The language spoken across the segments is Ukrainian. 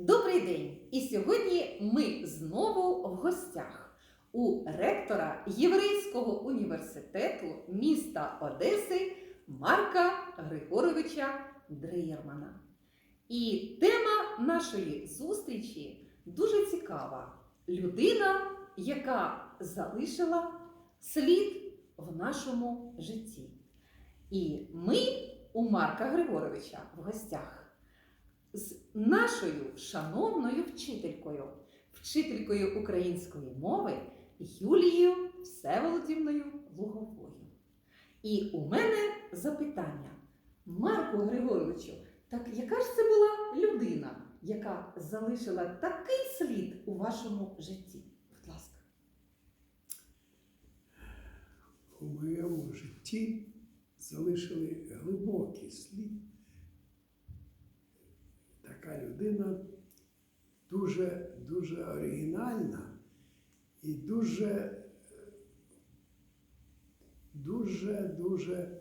Добрий день! І сьогодні ми знову в гостях у ректора Єврейського університету міста Одеси Марка Григоровича Дрейермана. І тема нашої зустрічі дуже цікава. Людина, яка залишила слід в нашому житті. І ми у Марка Григоровича в гостях з нашою шановною вчителькою, вчителькою української мови Юлією Всеволодівною Луговою. І у мене запитання. Марку Григоровичу, так яка ж це була людина, яка залишила такий слід у вашому житті? Будь ласка. у моєму житті залишили глибокий слід. Така людина дуже, дуже оригінальна і дуже, дуже, дуже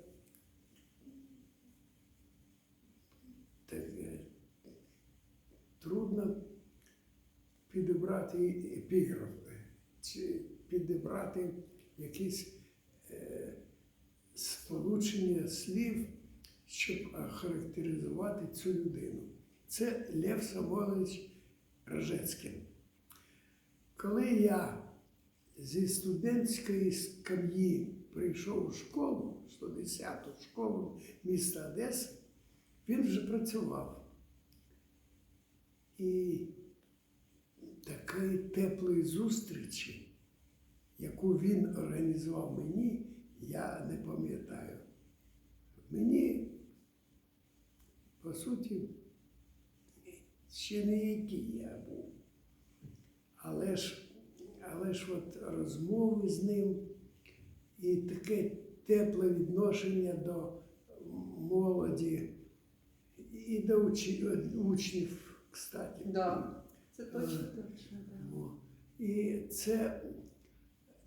таке, трудно підібрати епіграф чи підібрати якісь е, сполучення слів, щоб охарактеризувати цю людину. Це Лев Самойлович Рожецький. Коли я зі студентської скам'ї прийшов у школу, 110-ту школу міста Одеси, він вже працював. І такої теплої зустрічі, яку він організував мені, я не пам'ятаю. Мені, по суті, ще не який я був. Але ж, але ж от розмови з ним і таке тепле відношення до молоді і до учнів, кстати. Да, це точно, точно. О, І це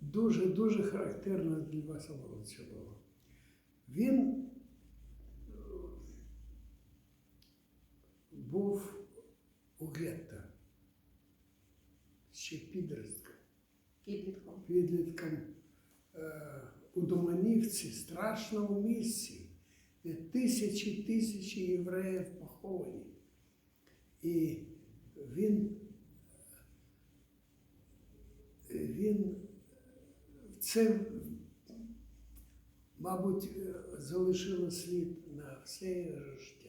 дуже-дуже характерно для Льва було. Він е, був у гетто ще підростком, Підлітком. підлітком е, у Доманівці, страшному місці, де тисячі тисячі євреїв поховані. І він, він це, мабуть, е, залишило слід на все його життя.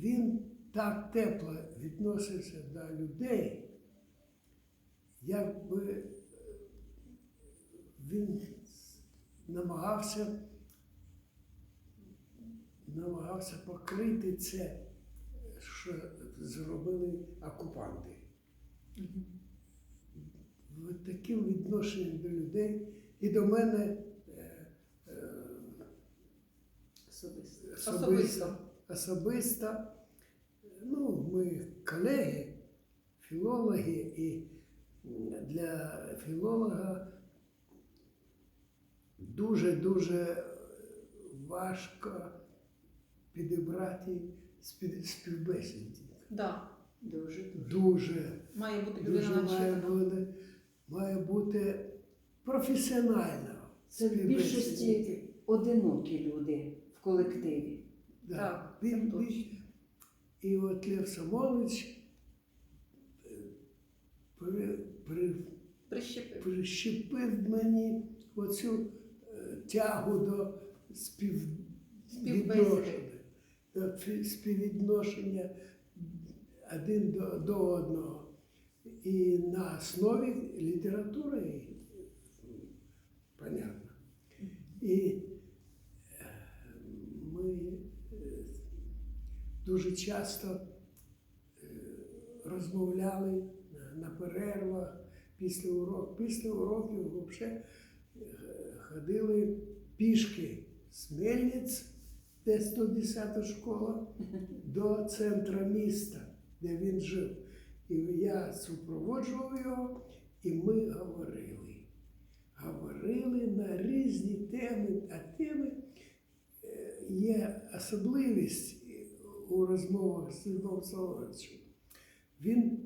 Він так тепло відносився до людей, якби е, він намагався, намагався покрити це, що зробили окупанти. От таким відношенням до людей і до мене е, е, Особисто. особисто, особисто. Ну, ми колеги, філологи, і для філолога дуже-дуже важко підібрати спів- співбесідника. Да. Дуже дуже. Дуже. Має бути Дуже людина має бути, має бути професіонально. Це в більшості одинокі люди в колективі. Да. Так, Він- точно. І от Лев Самович е, при, при, Прищепив. прищепив мені оцю е, тягу до співвідношення, до фі- співвідношення один до, до одного. І на основі літератури, понятно. І е, ми е, дуже часто е, розмовляли на- перервах після уроків. Після уроків взагалі ходили пішки з Мельниць, де 110 школа, до центру міста, де він жив. І я супроводжував його, і ми говорили. Говорили на різні теми, а теми е, є особливість у розмовах з Львом Соловичем, він,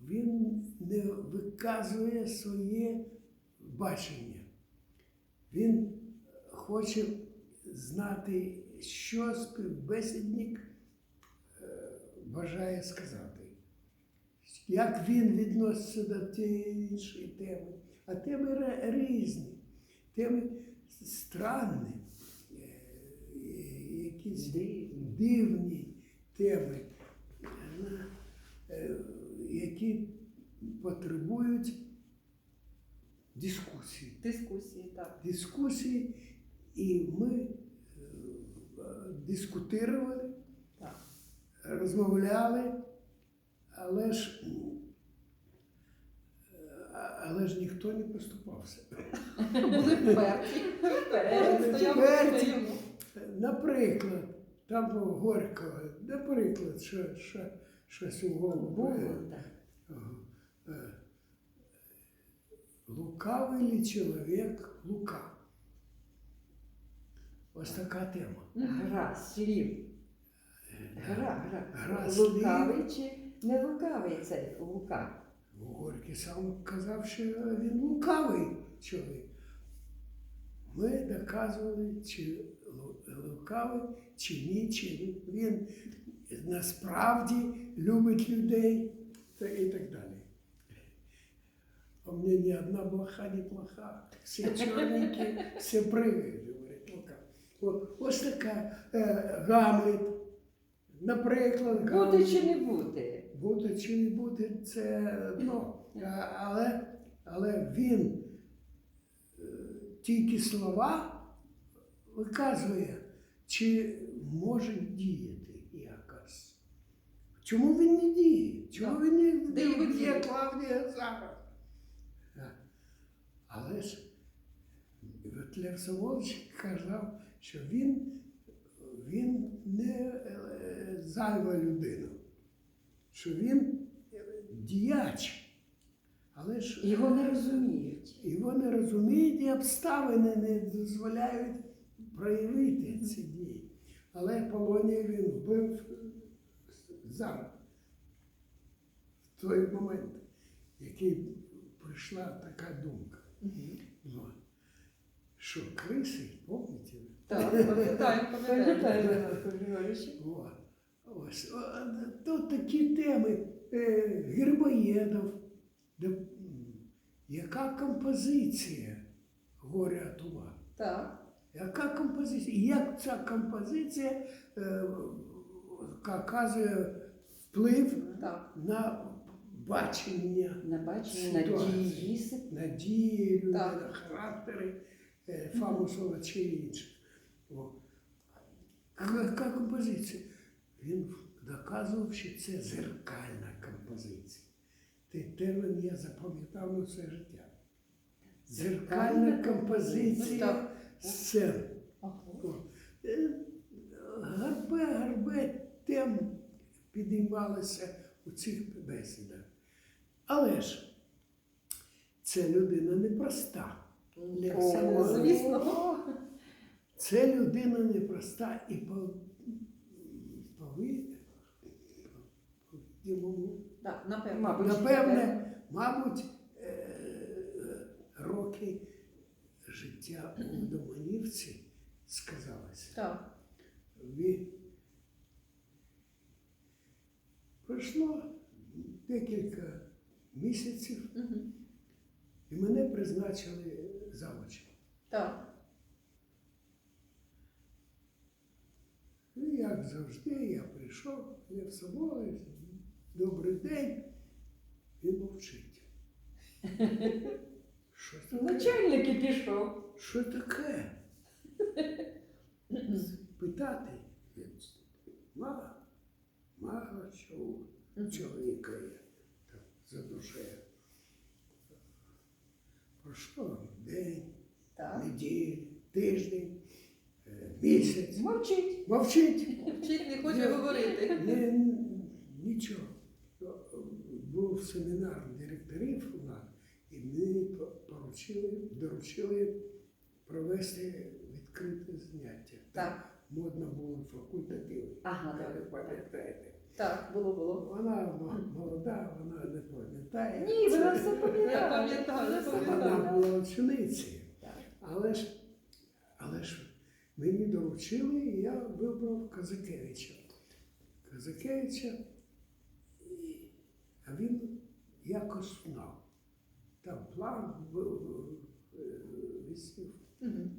він не виказує своє бачення. Він хоче знати, що співбесідник е, бажає сказати. Як він відноситься до тієї іншої теми. А теми різні, теми странні, е, якісь Дивні. теми, е, е, які потребують дискусії. Дискусії, так. Дискусії, і ми е, дискутували, Так. розмовляли, але ж, але ж ніхто не поступався. Були вперті. Наприклад, там було горько, наприклад, що, що, щось у голову. Було, е, Лукавий ли чоловік лука? Ось така тема. Гра слів. Гра, гра. Гра. Лукавий чи не лукавий цей лука? Горький сам казав, що він лукавий чоловік. Ми доказували, чи лукавий, чи ні, чи він насправді любить людей та і так далі. А мені ні одна блоха, ні плоха. Всі чорненькі, всі пригають, говорить Лука. Ось така е, Гамлет. Наприклад, Гамлет. чи не бути? Бути чи не бути, це. А- Але, але він е, тільки слова виказує, чи може діяти якось. Чому він не діє? Чому він не діє? Клавдія зараз? Але ж Лев Саволович казав, що він, він не е, зайва людина, що він діяч. Але ж Його не розуміють. його не розуміють і обставини не дозволяють проявити ці дії. Але Полонія він вбив зараз, в той момент, який прийшла така думка. Що криси, пам'ятаєте? Так, ось, тут такі теми е, Гербоєдов, де, яка композиція горя от ума? Так. Яка композиція? Як ця композиція е, оказує вплив Так. на бачення На бачення, на дії на характери е, Фамусова чи інше. Яка композиція? Він доказував, що це зеркальна композиція. Той термін я запам'ятав на все життя. Зеркальна композиція Так. Сцен. Е, Гарбе, гарбе тем підіймалися у цих бесідах. Але ж це людина непроста. Звісно. Це людина непроста і по, Так, напевне, мабуть, е, роки життя у Доманівці сказалися. Так. Він пройшло декілька місяців, Мгм. і мене призначили завучем. Так. Ну, як завжди, я прийшов, Лев Самойлович, добрий день, він мовчить. Що таке? Начальник і пішов. Що таке? Питати. Мага, мага чого, чоловіка є за душею. Пройшло день, Так. неділя, тиждень, е, місяць. Мовчить. Мовчить. Вчить не хоче говорити. Не, нічого. Був семінар директорів у нас, і мені поручили, доручили провести відкрите заняття. Так. Модно було факультативи. Ага, Ви так. пам'ятаєте? Так, було, було. Вона молода, вона не пам'ятає. Ні, вона все пам'ятає. Вона була ученицею. Так. Але ж, але ж мені доручили, і я вибрав Казакевича. Казакевича, а він якось знав. Там план е, висів Мгм.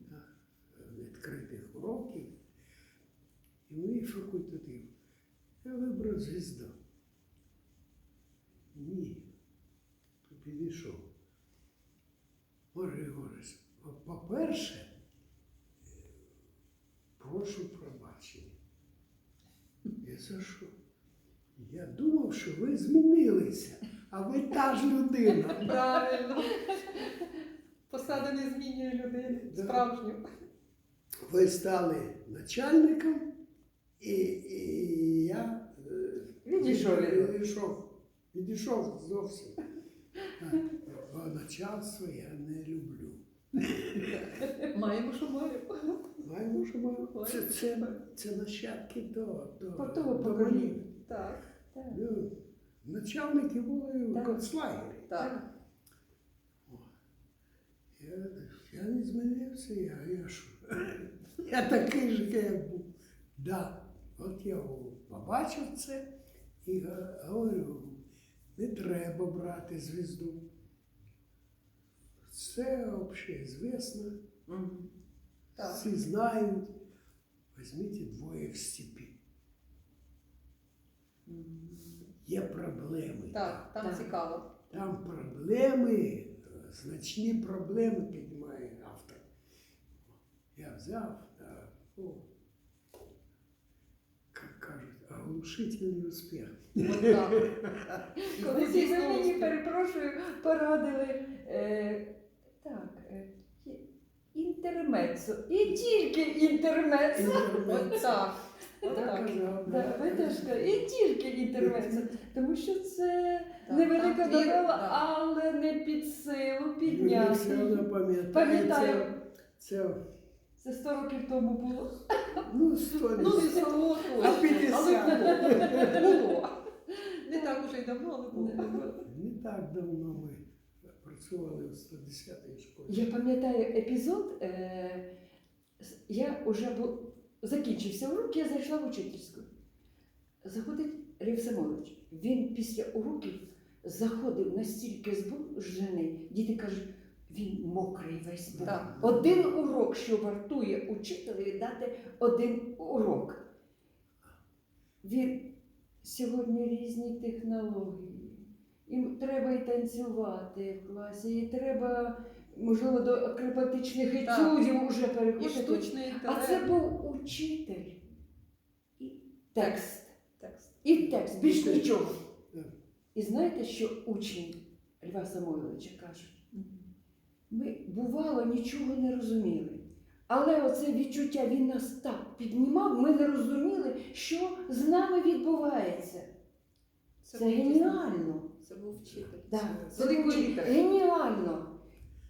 відкритих уроків. І мій факультатив. Я вибрав звізду. Ні. Підійшов. Може, Ігорич, по-перше, е, прошу пробачення. І за що? Я думав, що ви змінилися, а ви та ж людина. Правильно. Посада не змінює людину. Да. Справжню. Ви стали начальником, і, і я е, Відійшов від відійшов, відійшов зовсім. Так, Бо начальство я не люблю. Маємо, що маємо. Маємо, що маємо. Це, це, це нащадки до, до, По того до покоління. Так, Так. Ну, Начальники були в концлагері. так. Я, я не змінився, я, я що? Я такий же, як був. Да. От я побачив це і говорю, не треба брати звізду. Це взагалі звісно. Так. всі знають. Візьміть двоє в степі. Мгм. Є проблеми. Так, там Так. цікаво. Там проблеми, е, значні проблеми піднімає автор. Я взяв, да, о, як кажуть, оглушительний успіх. От так. І Колись ви мені перепрошую, порадили е, так, е, інтермецо. І тільки інтермецо. От так. От так. Да, ви теж кажете, і тільки інтермецо. Тому що це Так, невелика дві- так. але не під силу підняти. Пам'ятає, Пам'ятаю. це, це Це 100 років тому було. ну, сто Ну, і село А точно. 50. Але було. Не так уже й давно, але було. Не так давно ми працювали в 110-й школі. Я пам'ятаю епізод. Е, с- я вже бу... закінчився урок, я зайшла в учительську. Заходить Лев Самович. Він після уроків заходив настільки збуджений, діти кажуть, він мокрий весь був. Так. Один урок, що вартує учителеві дати один урок. Він сьогодні різні технології. Їм треба і танцювати в класі, і треба, можливо, до акробатичних етюдів уже І переходити. А це був учитель і текст. Текст. І текст, більш нічого. І знаєте, що учні Льва Самойловича кажуть? Ми, бувало, нічого не розуміли. Але оце відчуття він нас так піднімав, ми не розуміли, що з нами відбувається. Це, дійсно- геніально. Це був вчитель. Да, Це це дуже літери. Геніально.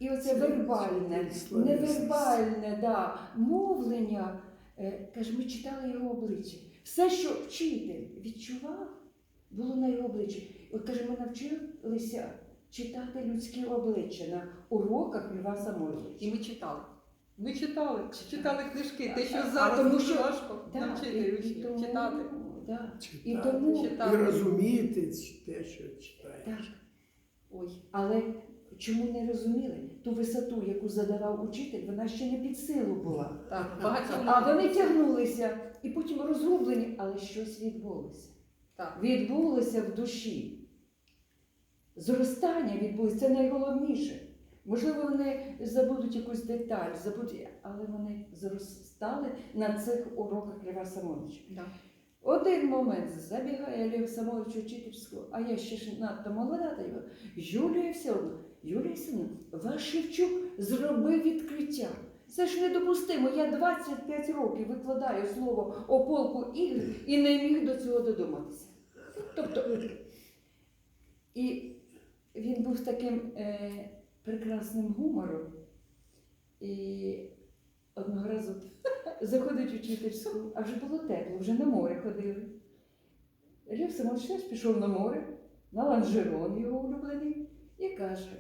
І оце Це- вербальне, невербальне да, мовлення. Е, Каже, ми читали його обличчя. Все, що вчитель відчував, було на його обличчі. От каже, ми навчилися читати людські обличчя на уроках Льва Самойловича. І ми читали. Ми читали, читали книжки, те, що А зараз тому дуже що- важко Да, навчити і- і учнів тому- читати. Да. Читати. І тому Читати. І розуміти те, що читаєш. Так. Ой, але чому не розуміли? Ту висоту, яку задавав учитель, вона ще не під силу була. Так, багатьом А вони тягнулися і потім розгублені, але щось відбулося. Так. Відбулося в душі. Зростання відбулося, це найголовніше. Можливо, вони забудуть якусь деталь, забудуть, але вони зростали на цих уроках Льва Самовича. Да. Один момент забігає Лев Самович учительську, а я ще ж надто молода, та й говорю, Юлія Всеволодовна, Юлія Всеволодовна, ваш Шевчук зробив відкриття. Це ж недопустимо. Я 25 років викладаю слово о полку ігр і не міг до цього додуматися. Тобто, і він був таким е, прекрасним гумором. І Одного разу заходить учительську, а вже було тепло, вже на море ходили. Лев Самович пішов на море, на ланжерон його улюблений, і каже: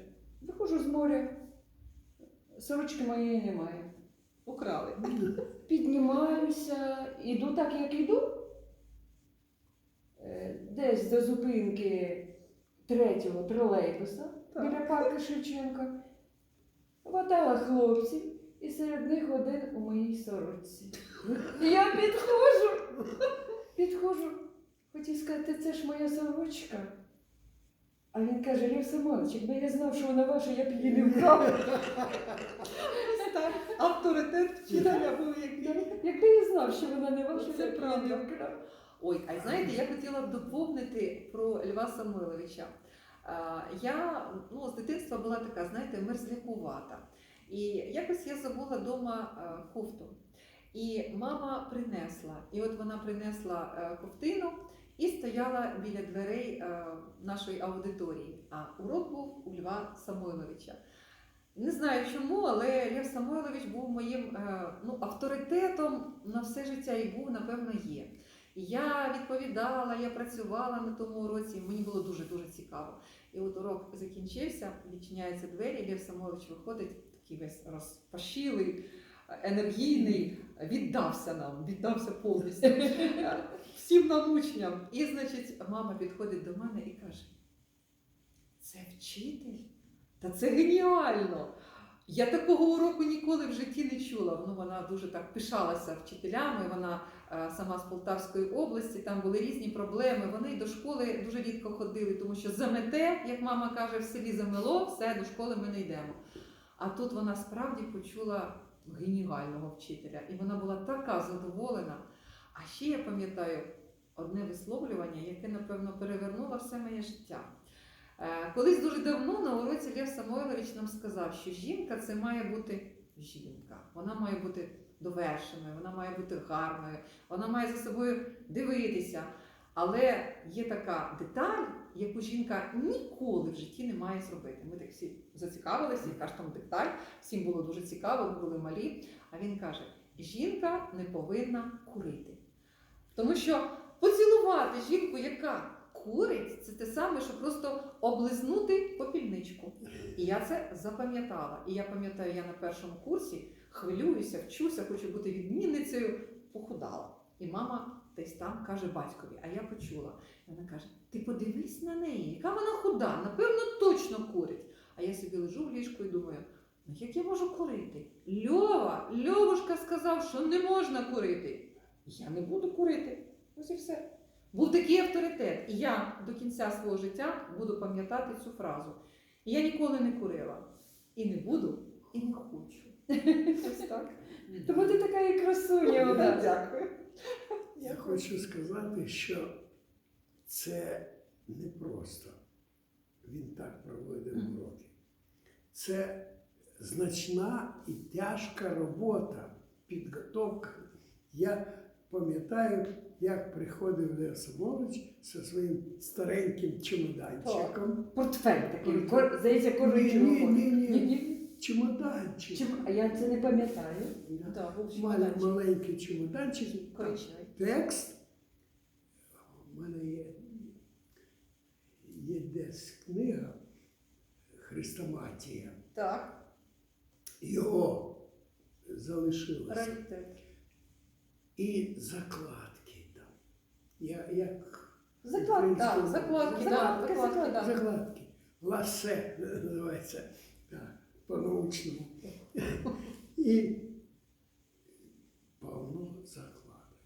виходжу з моря, сорочки моєї немає. Украли. Піднімаюся, іду так, як іду. Е, Десь до зупинки третього тролейбуса біля парку Шевченка. Ватала хлопців, і серед них один у моїй сорочці. Я підходжу, підходжу, хотів сказати, це ж моя сорочка. А він каже, Лев Самонович, якби я знав, що вона ваша, я б її не вкрав. Так. Авторитет вчителя був який. Якби я знав, що вона не ваша, я б її не вкрав. Ой, а знаєте, я хотіла б доповнити про Льва Самойловича. Я ну, з дитинства була така, знаєте, мерзлякувата. І якось я забула вдома кофту. І мама принесла. І от вона принесла е, ковтину і стояла біля дверей е, нашої аудиторії. А урок був у Льва Самойловича. Не знаю чому, але Лев Самойлович був моїм е, ну, авторитетом на все життя і був, напевно, є. Я відповідала, я працювала на тому уроці, мені було дуже-дуже цікаво. І от урок закінчився, відчиняються двері, Лев Самойлович виходить, такий весь розпашілий, енергійний, віддався нам, віддався повністю е, всім нам учням. І, значить, мама підходить до мене і каже: це вчитель? Та це геніально! Я такого уроку ніколи в житті не чула. Ну, вона дуже так пишалася вчителями. Вона е, сама з Полтавської області, там були різні проблеми. Вони до школи дуже рідко ходили, тому що замете, як мама каже, в селі замело, все, до школи ми не йдемо. А тут вона справді почула геніального вчителя, і вона була така задоволена. А ще я пам'ятаю одне висловлювання, яке, напевно, перевернуло все моє життя. Е, Колись дуже давно на уроці Лев Самойлович нам сказав, що жінка це має бути жінка. Вона має бути довершеною, вона має бути гарною, вона має за собою дивитися. Але є така деталь, яку жінка ніколи в житті не має зробити. Ми так всі зацікавилися, яка ж там деталь, всім було дуже цікаво, ми були малі. А він каже: жінка не повинна курити. Тому що поцілувати жінку, яка курить, це те саме, що просто облизнути попільничку. І я це запам'ятала. І я пам'ятаю, я на першому курсі хвилююся, вчуся, хочу бути відмінницею, похудала. І мама десь там каже батькові, а я почула. І вона каже: Ти подивись на неї, яка вона худа, напевно, точно курить. А я собі лежу в ліжку і думаю, ну як я можу курити? Льова, Льовушка сказав, що не можна курити. Я не буду курити. Ось і все. Був такий авторитет. І я до кінця свого життя буду пам'ятати цю фразу. Я ніколи не курила. І не буду, і не хочу. Ось так. Тому ти така і красуня у нас. Дякую. Я хочу сказати, що це не просто. Він так проводив уроки. Це значна і тяжка робота, підготовка. Я пам'ятаю, як приходив Лев Самович зі своїм стареньким чемоданчиком. Портфель такий, здається, Ні, ні, ні. Чемоданчик. Чим- А я це не пам'ятаю. Да. Був чемоданчик. Маленький чемоданчик. Коричневий. Текст. У мене є, є десь книга Хрестоматія. Так, Його залишилося. раритет. І закладки там. Я, як Закладки, так, Українською. закладки, да, Закладки, закладки, закладки. Ласе називається по-научному. І повно закладок.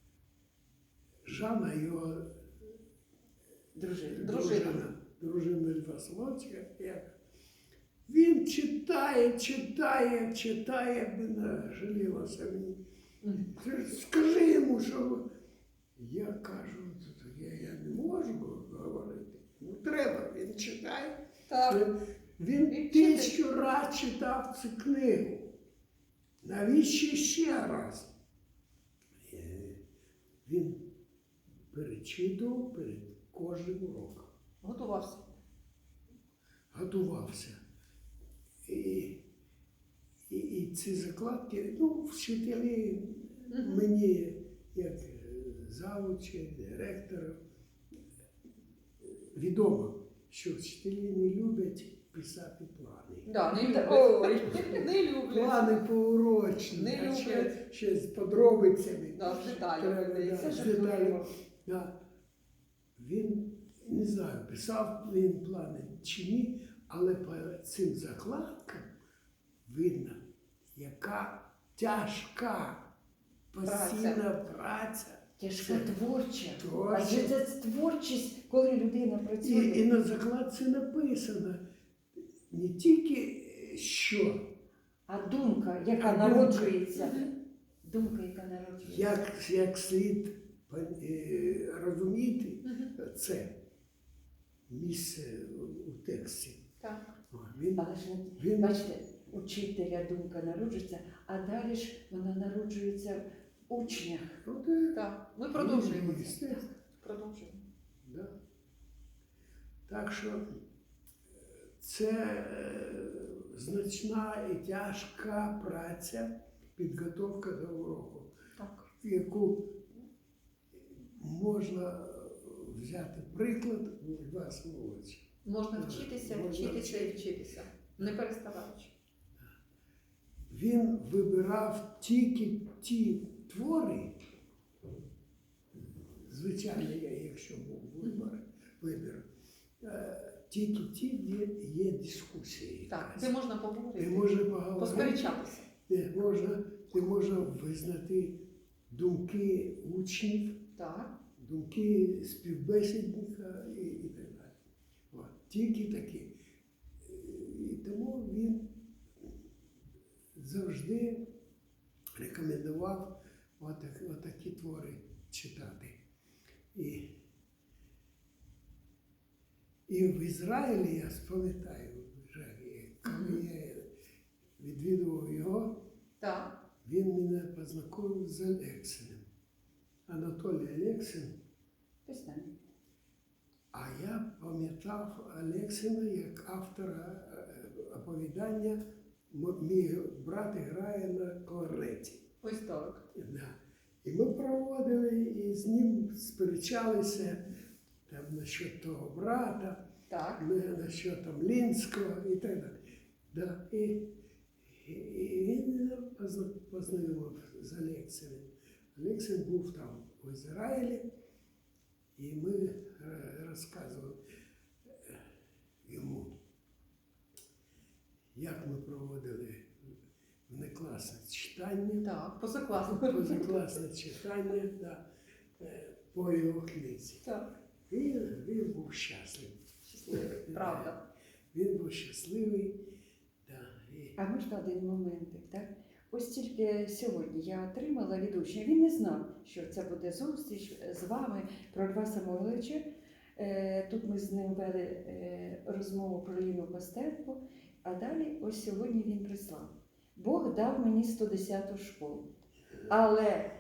Жанна його Дружина. Дружина. дружина Льва Соловська. як Він читає, читає, читає, вона жалілася мені. Скажи йому, що я кажу, я, я не можу говорити. Ну треба, він читає. Так. Він тисячу раз читав цю книгу. Навіщо ще раз? Е, Він перечитував перед кожним уроком, Готувався. готувався. І, і, і ці закладки, ну, вчителі мені, як завучі, директора, відомо, що вчителі не люблять писати плани. Да, не люблять. Ой. Не люблять. Плани поурочні, Не а ще, люблять. ще з подробицями. Да, з деталями. Треба, да, Це з ж деталями. Да. Він не знаю, писав він плани чи ні, але по цим закладкам видно, яка тяжка постійна праця. Тяжка творча. творча. Адже це творчість, коли людина працює. І, і на закладці написано не тільки е, що, А думка, яка А думка. народжується. Думка, яка народжується. як, як слід е, розуміти це місце у- тексті. Так. О, Він, Але ж він бачите, учителя думка народжується, а далі ж вона народжується в учнях. ну, де- Так. Ми продовжуємо це. Естественно. Продовжуємо. Да. Так що це е, значна і тяжка праця, підготовка до уроку, Так. яку можна е, взяти приклад у Льва Самовича. Можна Можна вчитися, вчитися. вчитися і вчитися. Не переставаючи. Він вибирав тільки ті твори, звичайно, якщо був вибір, вибір, е, тільки ті, де є дискусії. Так, де можна Де поговорити, можна поговорити, посперечатися. де можна, де можна визнати думки учнів, Так. думки співбесідника і, і так далі. От, тільки такі. І тому він завжди рекомендував отак, отакі твори читати. І, і в Ізраїлі я пам'ятаю, коли я відвідував його, Так. він мене познайомив з Олексієм. Анатолій. Письменник. А я пам'ятав Олексіна як автора е, оповідання Мій брат грає на кларнеті. Ось так. Да. І ми проводили і з ним сперечалися насчет того брата, Так. насчет там Лінського і так далі. Да. І, і, і він познайомив з Олексієм. Олексій був там в Ізраїлі, і ми розказували йому, як ми проводили внекласне читання, Так. Позакласно. позакласне читання да, е, по його книзі. Так. І він був щасливий. Щасливий. Правда. Він був щасливий. Да, і... А можна один моментик, так? Ось тільки сьогодні я отримала від учня. Він не знав, що це буде зустріч з вами про Льва Самойловича. Е, Тут ми з ним вели е, розмову про Ліну Костенко, а далі ось сьогодні він прислав. Бог дав мені 110 школу. Але,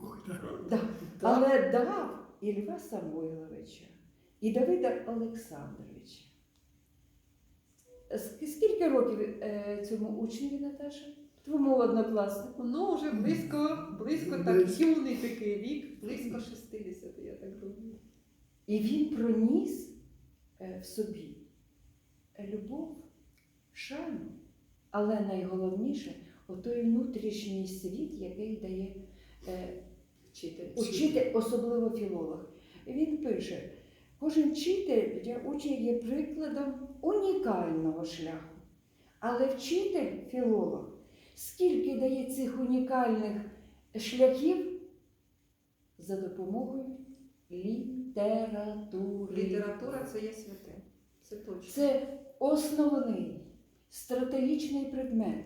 Бог дав. да, але дав і Льва Самойловича, і Давида Олександровича. Скільки років е, цьому учневі, Наташа? Твоєму однокласнику? Ну, вже близько, близько так, юний такий вік, близько 60, я так думаю. І він проніс е, в собі любов, шану, але найголовніше отой внутрішній світ, який дає е, Вчитель. учитель, особливо філолог. Він пише: кожен вчитель для учня є прикладом унікального шляху. Але вчитель, філолог, скільки дає цих унікальних шляхів за допомогою літератури. Література це є святе. Це точно. Це основний стратегічний предмет.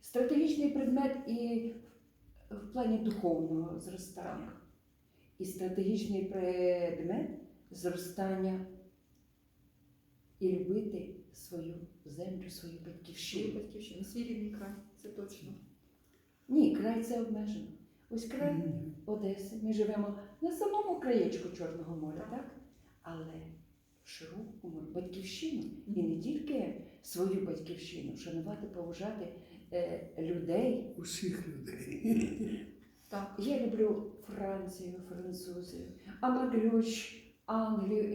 Стратегічний предмет і в плані духовного зростання. І стратегічний предмет зростання і любити свою землю, свою батьківщину. батьківщина, свій рідний край, це точно. Ні, край це обмежено. Ось край Мгм. Одеси. Ми живемо на самому краєчку Чорного моря, Так. так? Але в широкому батьківщину. І не тільки свою батьківщину, шанувати, поважати людей. Усіх людей. Так. Я люблю Францію, французів, Англію, Англію